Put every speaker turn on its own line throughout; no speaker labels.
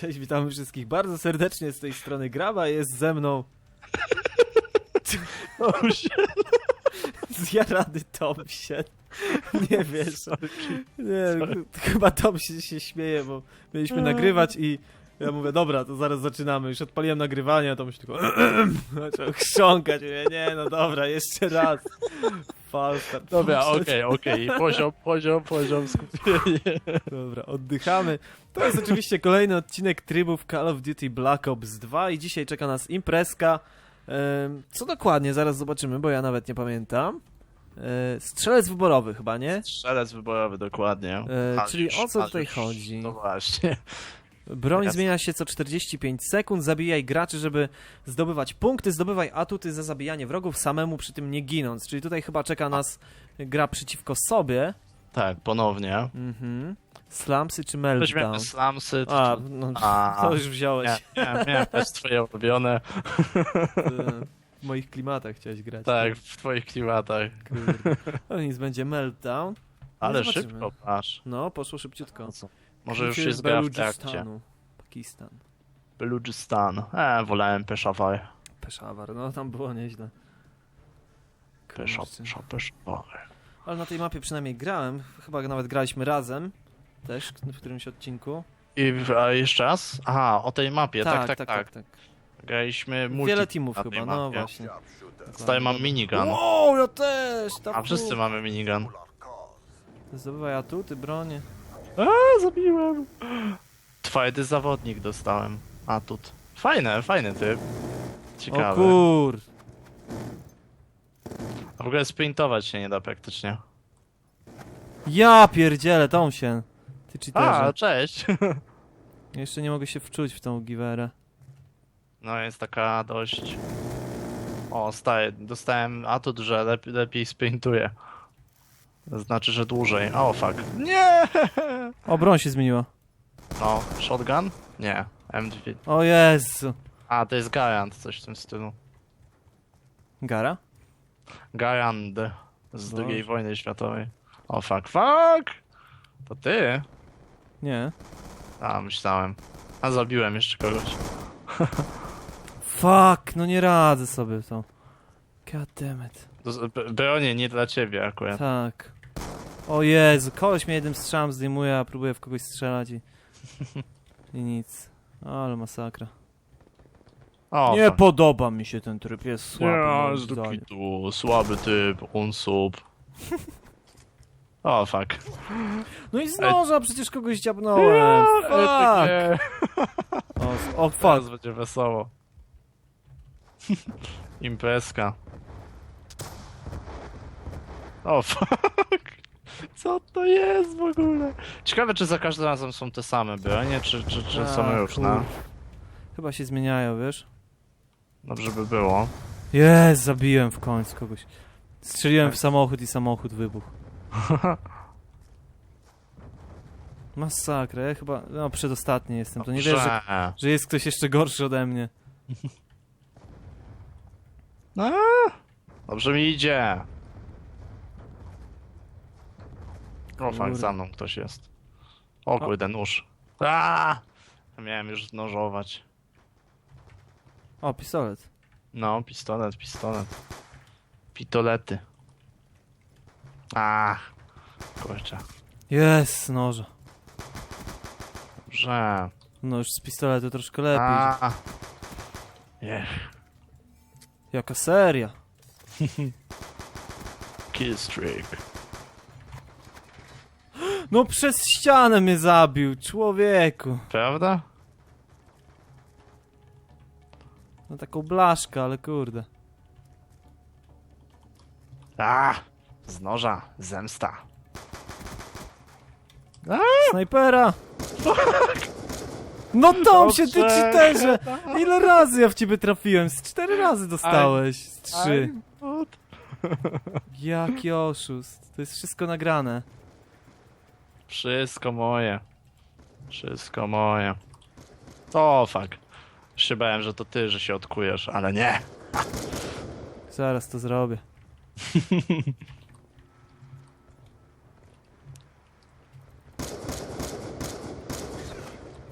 Cześć, witamy wszystkich bardzo serdecznie z tej strony Graba, jest ze mną
Oh shit.
zjarany Tom się. Nie wiesz. Nie, ch- chyba Tom się, się śmieje, bo mieliśmy nagrywać i ja mówię, dobra, to zaraz zaczynamy. Już odpaliłem nagrywanie, a Tom się tylko zaczął chrząkać. Mówię, nie, no dobra, jeszcze raz. Falstart.
Dobra, okej, okej. Poziom, poziom, poziom, skupienie.
Dobra, oddychamy. To jest oczywiście kolejny odcinek trybów Call of Duty Black Ops 2 i dzisiaj czeka nas imprezka. Co dokładnie, zaraz zobaczymy, bo ja nawet nie pamiętam. E, Strzelec wyborowy chyba, nie?
Strzelec wyborowy, dokładnie.
E, czyli o co tutaj chodzi?
No właśnie.
Broń
Taka-
zmienia się co 45 sekund, zabijaj graczy, żeby zdobywać punkty, zdobywaj atuty za zabijanie wrogów samemu przy tym nie ginąc. Czyli tutaj chyba czeka nas gra przeciwko sobie.
Tak, ponownie.
Mhm. Slumsy czy
Weźmiemy
Meltdown?
slamsy. to-
A, no,
A,
to już wziąłeś.
Nie, nie, nie, to jest twoje ulubione.
W moich klimatach chciałeś grać.
Tak, w twoich klimatach.
Kurde. No nic, będzie meltdown.
Ale
zobaczymy.
szybko masz.
No, poszło szybciutko.
No? Może już jest gra w trakcie.
Pakistan.
Beludżistan. E, wolałem Peshawar.
Peshawar, no tam było nieźle.
Pesza, Peshawar.
Ale na tej mapie przynajmniej grałem. Chyba nawet graliśmy razem. Też w którymś odcinku.
I a jeszcze raz? Aha, o tej mapie, tak, tak, tak.
tak. tak.
Graliśmy multi
Wiele teamów chyba, no
mapie.
właśnie.
Tutaj mam minigun.
Wow, ja też!
A wszyscy mamy minigun.
Zdobywaj atuty, bronie.
A, zabiłem. Twardy zawodnik dostałem. Atut. Fajne, fajny typ.
O
Ciekawe.
kur...
W ogóle sprintować się nie da praktycznie.
Ja pierdzielę, Tom się. Ty cheaterze.
A, cześć.
Jeszcze nie mogę się wczuć w tą giwerę.
No jest taka dość... O, staję. Dostałem atut, że lepiej, lepiej sprintuję. Znaczy, że dłużej. O, fuck. Nie!
O, broń się zmieniła.
No, shotgun? Nie. M2.
O Jezu.
A, to jest Garand, coś w tym stylu.
Gara?
Garand z
Boże.
II wojny światowej. O, fuck, fuck! To ty?
Nie.
A, myślałem. A, zabiłem jeszcze kogoś.
Fuck, no nie radzę sobie to. God damn it.
To- b- Bronię nie dla ciebie akurat.
Tak. O Jezu, kogoś mnie jednym strzałem zdejmuje, a próbuję w kogoś strzelać i... I nic. Ale masakra.
O,
nie
fuck.
podoba mi się ten tryb, jest słaby.
Nie,
moim zdaniem.
dupitu, słaby typ, unsub. O, fuck.
No i z noża przecież kogoś dziabnąłem. Fuck.
Nie,
O, s- o
Teraz
fuck.
będzie wesoło. Imprezka. O, fuck. Co to jest w ogóle? Ciekawe, czy za każdym razem są te same bronie, czy, czy, czy są
A,
różne.
kur- Chyba się zmieniają, wiesz?
Dobrze by było.
Jest, zabiłem w końcu kogoś. Strzeliłem w samochód i samochód wybuchł. Masakra, ja chyba, no przedostatni jestem, to nie wiesz, że,
Dobrze.
że jest ktoś jeszcze gorszy ode mnie.
A, Dobrze mi idzie. O, fakt, za mną ktoś jest. O
O.
kurde, nóż. A! Miałem już nożować.
O, pistolet.
No, pistolet, pistolet. Pitolety. A, kurczę.
Jest, noża.
Dobrze.
No już z pistoletu troszkę lepiej.
A. Jech.
Jaka seria.
Killstreak.
No przez ścianę mnie zabił, człowieku.
Prawda?
No taką blaszkę, ale kurde.
A! Z noża. Zemsta.
Snajpera! No Tom się, ty
Dobrze.
cheaterze! Ile razy ja w ciebie trafiłem? Z cztery razy dostałeś. Z trzy. Jaki oszust. To jest wszystko nagrane.
Wszystko moje. Wszystko moje. O, fuck. Już się bałem, że to ty, że się odkujesz, ale nie.
Zaraz to zrobię.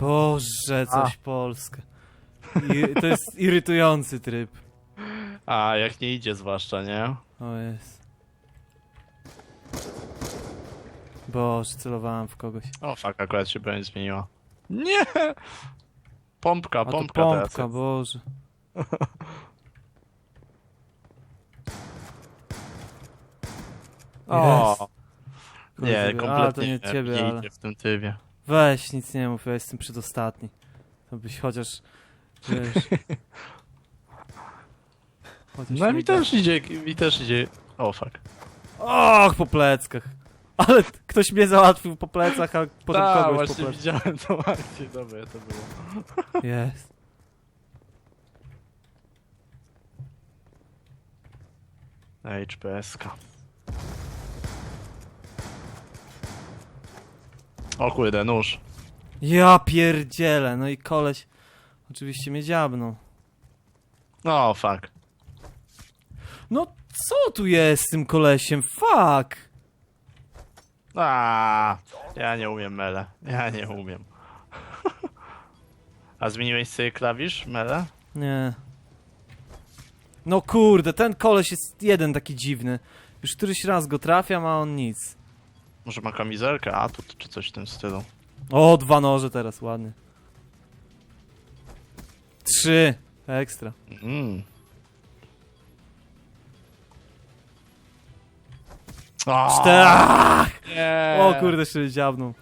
Boże, coś Polska. I, to jest irytujący tryb.
A, jak nie idzie zwłaszcza, nie?
O jest. Boże, celowałem w kogoś.
O, fuck, akurat się broń zmieniła. Nie! Pompka,
A to
pompka, teraz
pompka,
jest.
Boże.
O!
Kurde,
Nie,
sobie-
kompletnie
to nie ciebie,
nie
ale...
idzie w tym trybie.
Weź, nic nie mów, ja jestem przedostatni. To byś chociaż... Wiesz... Chociaż
No
nie
mi też idzie, mi też idzie. O, fuck.
Och, po pleckach. Ale ktoś mnie załatwił po plecach, a potem
Ta,
kogoś po
właśnie
plecach.
widziałem tą akcję, dobre to było.
Jest.
HPSK. O kurde, nóż.
Ja pierdzielę, no i koleś... Oczywiście mnie dziabnął.
O, fuck.
No co tu jest z tym kolesiem? Fuck!
A, ja nie umiem mele. Ja nie umiem. A zmieniłeś sobie klawisz, mele?
Nie. No kurde, ten koleś jest jeden taki dziwny. Już któryś raz go trafiam, a on nic.
Może ma kamizelkę, atut czy coś w tym stylu.
O, dwa noże teraz, ładnie. Trzy. Ekstra.
Mm. O,
Cztery.
Nie.
O kurde, jeszcze mnie dziabnął.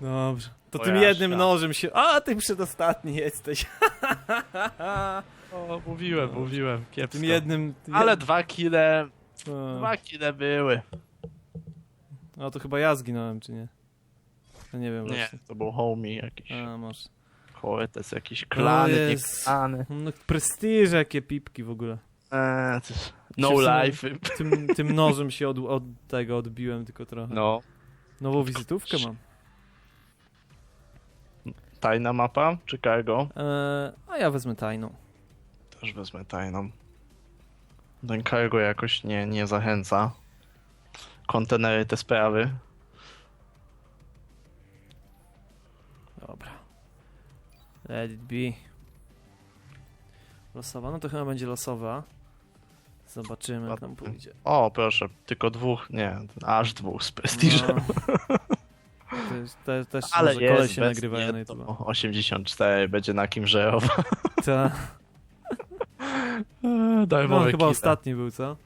Dobrze. To tym
Moja
jednym nożem się... A, ty przedostatni jesteś.
O, mówiłem, mówiłem, kiepsko.
Tym jednym...
Ale dwa kile,
O.
dwa kile były.
No to chyba ja zginąłem, czy nie? No nie wiem
Nie,
właśnie.
to był homie jakiś.
A, może.
Poetes, jakiś klany, nie
jest.
klany.
No prestiże, jakie pipki w ogóle.
Eee, to jest- no life.
Tym, tym nożem się od, od tego odbiłem tylko trochę.
No,
Nową wizytówkę mam.
tajna mapa, Chicago.
Eee, a ja wezmę tajną.
Też wezmę tajną. Ten cargo jakoś nie, nie zachęca. Kontenery, te sprawy.
Dobra. Let it be. Losowa? No to chyba będzie losowa. Zobaczymy jak nam pójdzie.
O, proszę, tylko dwóch, nie, aż dwóch z prestiżem.
No. To jest, te, też
Ale
może
jest,
się nagrywają na
to
YouTube.
84 będzie na kim żerować.
Ta.
Daj
No chyba ostatni był, co?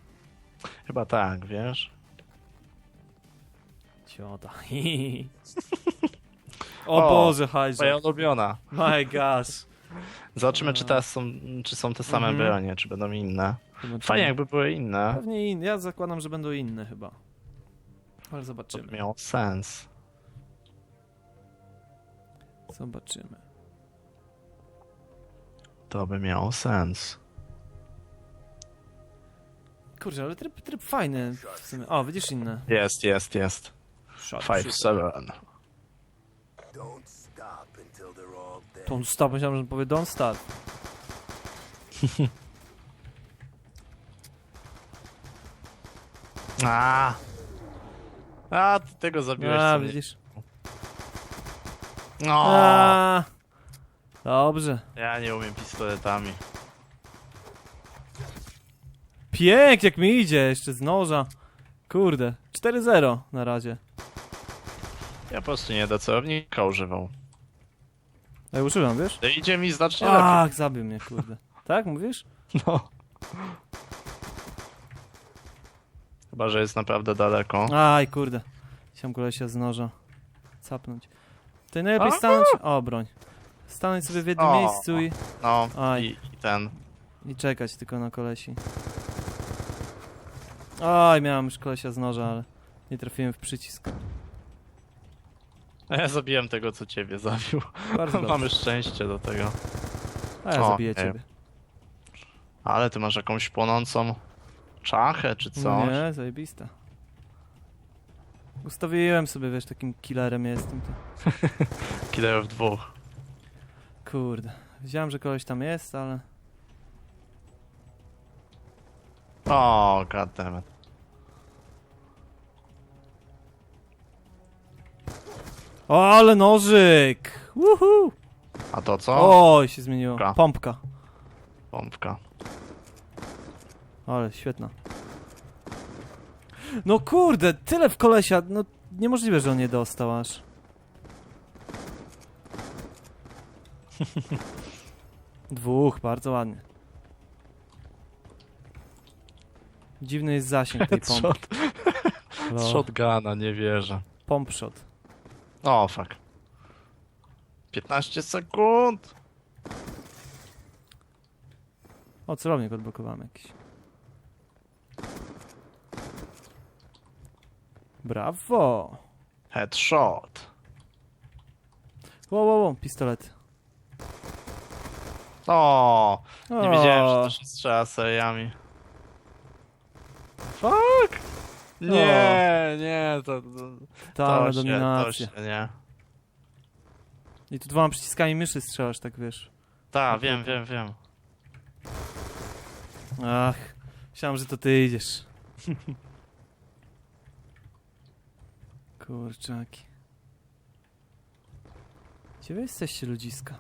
Chyba tak, wiesz?
Ciota. o
O,
Boże, hajże.
ulubiona.
My gosh.
Zobaczymy, czy teraz są, czy są te same
Mhm.
bronie, czy będą inne.
Zobaczymy.
Fajnie, jakby były inne.
Pewnie inne. Ja zakładam, że będą inne chyba. Ale
To
zobaczymy.
by miało sens.
Zobaczymy.
To by miało sens.
Kurczę, ale tryb, tryb fajny. W sumie. O, widzisz inne.
Jest, jest, jest.
Sharpshooter.
5-7.
Don't stop until they're all dead.
Don't stop, myślałem, że powie don't start.
A, A, ty tego zabiłeś.
A,
co mnie-
widzisz.
No,
A, dobrze.
ja nie umiem pistoletami.
Pięknie, jak mi idzie, jeszcze z noża. Kurde, 4-0 na razie.
Ja po prostu nie do celownika używał.
Ja użyłem, wiesz?
To idzie mi znacznie lepiej.
Ach, zabił mnie, kurde. Tak, mówisz?
No. Chyba, że jest naprawdę daleko.
Aj, kurde. Chciałem kolesia z noża capnąć. To najlepiej
A!
stanąć... O, broń. Stanąć sobie w jednym
O.
miejscu i,
No,
Aj.
i, i ten.
i czekać tylko na kolesi. Oj, miałem już kolesia z noża, ale nie trafiłem w przycisk.
A ja zabiłem tego, co ciebie zabił.
Bardzo dobrze.
Mamy szczęście do tego.
A ja
O,
zabiję
nie.
ciebie.
Ale ty masz jakąś płonącą czachę czy coś?
nie, zajebista. Ustawiłem sobie, wiesz, takim killerem jestem. To.
Killerów dwóch.
Kurde. Wiedziałem, że koleś tam jest, ale...
O, goddammit.
O, ale nożyk! Woohoo!
A to co?
Oj, się zmieniło.
Pompka.
Pompka.
Pompka.
Ale świetna. No kurde, tyle w kolesia, no niemożliwe, że on nie dostał aż. Dwóch, bardzo ładnie. Dziwny jest zasięg tej pompy.
Shot,
No,
shotguna, nie wierzę.
Pomp shot.
O, fuck. 15 sekund!
O, celownik odblokowałem jakiś. Brawo!
Headshot.
Wow, wow, wow, pistolet.
O, nie
O,
wiedziałem, że to się strzela seriami. Fuck! Nie, nie, to, to, to, się, to się, nie.
I tu dwoma przyciskami myszy strzelasz, tak wiesz.
Tak, wiem, wiem, wiem.
Ach, myślałem, że to ty idziesz. Kurczaki. Gdzie wy jesteście, ludziska?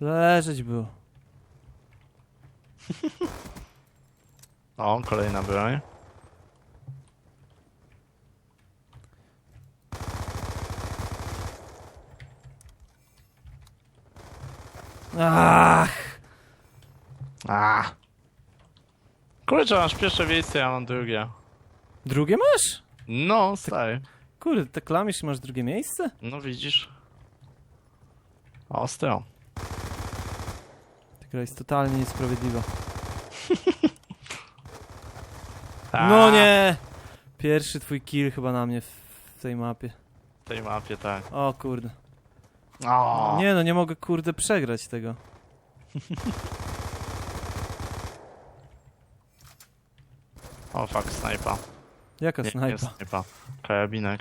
Leżeć było.
O, kolejna broń.
Ach!
A. Kurczę, masz pierwsze miejsce, ja mam drugie.
Drugie masz?
No, stary.
Kurde, te klamisz i masz drugie miejsce?
No widzisz. Ostro.
Ta gra jest totalnie niesprawiedliwa. No nie! Pierwszy twój kill chyba na mnie w, w tej mapie.
W tej mapie, tak.
O kurde.
O,
Nie no, nie mogę kurde przegrać tego.
o fuck, snajpa.
Jaka
Nie, nie
snajpa?
snajpa. Karabinek.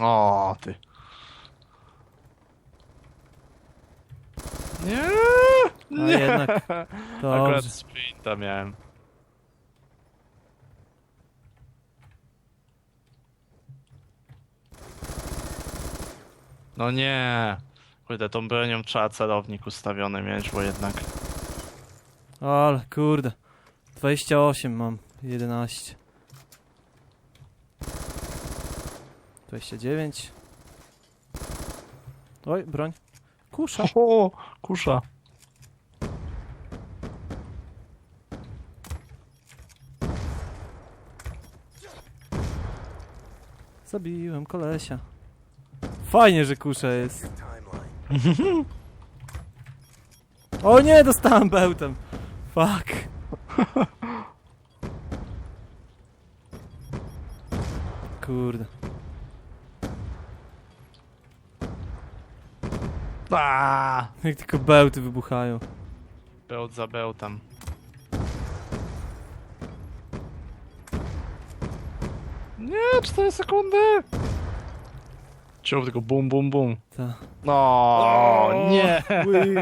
O, ty. Nie!
A
Nie!
jednak.
Akurat
Dobrze.
sprinta miałem. No nie. Kurde, tą bronią trzeba celownik ustawiony mieć, bo jednak...
Ale kurde. 28 mam. 11. 29. Oj, broń. Kusza.
O, kusza.
Zabiłem kolesia. Fajnie, że kusza jest.
Timeline.
O nie, dostałem bełtem. Fuck. Kurde.
Aaaa!
Jak tylko bełty wybuchają.
Bełt za bełtem. Nie, 4 sekundy! Ciął tylko bum, bum, bum.
Ta.
No, nie!
We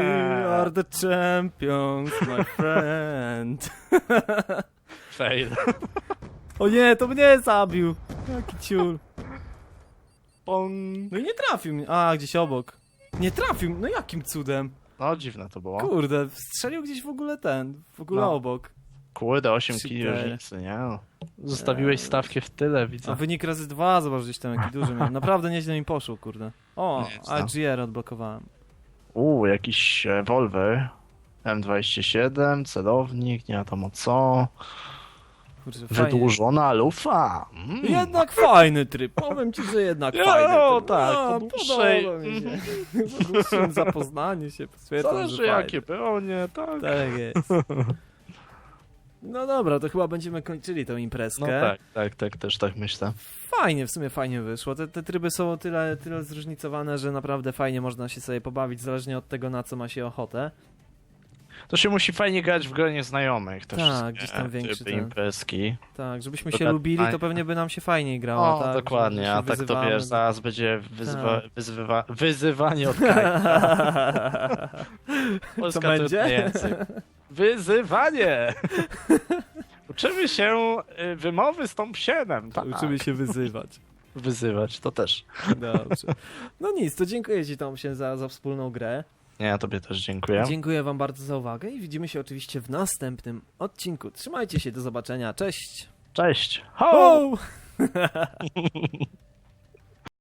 are the champions, my friend.
Fail.
O nie, to mnie zabił. Jaki ciul.
Pong.
No i nie trafił mnie. A, gdzieś obok. Nie trafił, no jakim cudem?
No, dziwne to było.
Kurde, strzelił gdzieś w ogóle ten, w ogóle
No.
obok.
Kurde, 8
Super.
kili różnicy, nie? no. Zostawiłeś stawkę w tyle,
A
widzę.
wynik razy dwa, zobacz gdzieś tam jaki duży miałem. Naprawdę nieźle mi poszło, kurde. O,
Nie?
AGR odblokowałem.
Uuu, jakiś rewolwer. M27, celownik, nie wiadomo co.
Kurczę.
Wydłużona lufa. Mm.
Jednak fajny tryb, powiem ci, że jednak
Ja,
fajny
no,
tryb.
tak,
A,
po dłuższej-
podoba mi się. Po dłuższym zapoznaniu się stwierdzam,
Zależy
że
jakie bronie, tak.
fajny. Tak jest. No dobra, to chyba będziemy kończyli tę imprezkę.
No tak, tak, tak, też tak myślę.
Fajnie, w sumie fajnie wyszło. Te, te tryby są tyle, tyle zróżnicowane, że naprawdę fajnie można się sobie pobawić, zależnie od tego, na co ma się ochotę.
To się musi fajnie grać w gronie znajomych. Te
Tak, gdzieś tam większy ten-
imprezki.
Tak, żebyśmy się
tak,
lubili,
tak.
to pewnie by nam się fajniej grało.
O,
tak?
dokładnie, a tak to wiesz, zaraz będzie wyzywa, wyzywa, wyzywanie od Kajka. Polska to
będzie?
Wyzywanie! Uczymy się y, wymowy z tą psienem. Tak.
Uczymy się wyzywać.
Wyzywać, to też.
Dobrze. No nic, to dziękuję ci Tom się za, za wspólną grę.
Ja tobie też dziękuję.
Dziękuję wam bardzo za uwagę i widzimy się oczywiście w następnym odcinku. Trzymajcie się, do zobaczenia. Cześć!
Cześć! Ho!
Ho!